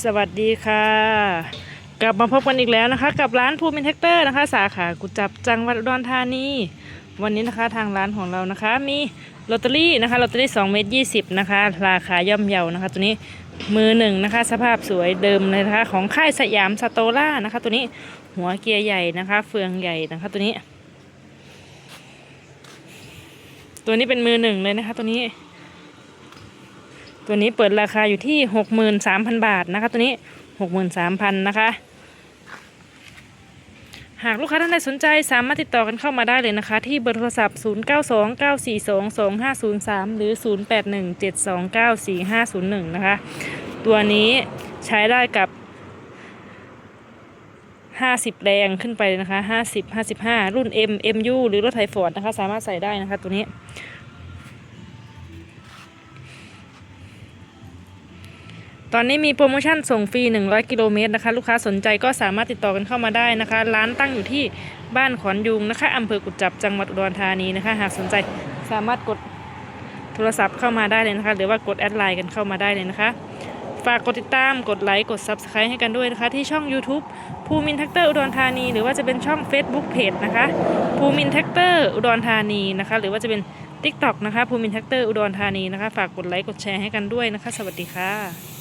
สวัสดีค่ะ กลับมาพบกันอีกแล้วนะคะ กับร้านภูมินแท็กเตอร์นะคะ สาขากุจับจังหวัดอุดรธานีวันนี้นะคะทางร้านของเรานะคะ มีลอตเตอรี่นะคะลอตเตอรี่2เมตร20นะคะ ราคาย่อมเยานะคะ ตัวนี้มือหนึ่งนะคะ สภาพสวยเดิมเลยนะคะ ของค่ายสยามสโตล่านะคะ ตัวนี้หัวเกียร์ใหญ่นะคะ เฟืองใหญ่นะคะ ตัวนี้ ตัวนี้เป็นมือหนึ่งเลยนะคะ ตัวนี้ ตัวนี้เปิดราคาอยู่ที่หกหมื่นสามพันบาทนะคะ ตัวนี้หกหมื่นสามพันนะคะ หากลูกค้าท่านใดสนใจสามารถติดต่อกันเข้ามาได้เลยนะคะ ที่เบอร์โทรศัพท์ 0 9 2 9 4 2 2 5 0 3 หรือ 0 8 1 7 2 9 4 5 0 1 นะคะ ตัวนี้ใช้ได้กับ50แรงขึ้นไปนะคะ50 55รุ่น M MU หรือรถไถฟอร์ดนะคะ สามารถใส่ได้นะคะ ตัวนี้ ตอนนี้มีโปรโมชั่นส่งฟรี 100 กิโลเมตรนะคะ ลูกค้าสนใจก็สามารถติดต่อกันเข้ามาได้นะคะ ร้านตั้งอยู่ที่บ้านขอนยุงนะคะอำเภอกุจจับจังหวัดอุดรธานีนะคะ หากสนใจสามารถกดโทรศัพท์เข้ามาได้เลยนะคะ หรือว่ากดแอดไลน์กันเข้ามาได้เลยนะคะ ฝากกดติดตามกดไลค์กด Subscribe ให้กันด้วยนะคะ ที่ช่อง YouTube ภูมินแท็กเตอร์อุดรธานี หรือว่าจะเป็นช่อง Facebook Page นะคะภูมินแท็กเตอร์อุดรธานีนะคะ หรือว่าจะเป็น TikTok นะคะภูมินแท็กเตอร์อุดรธานีนะคะ ฝากกดไลค์กดแชร์ให้กันด้วยนะคะ สวัสดีค่ะ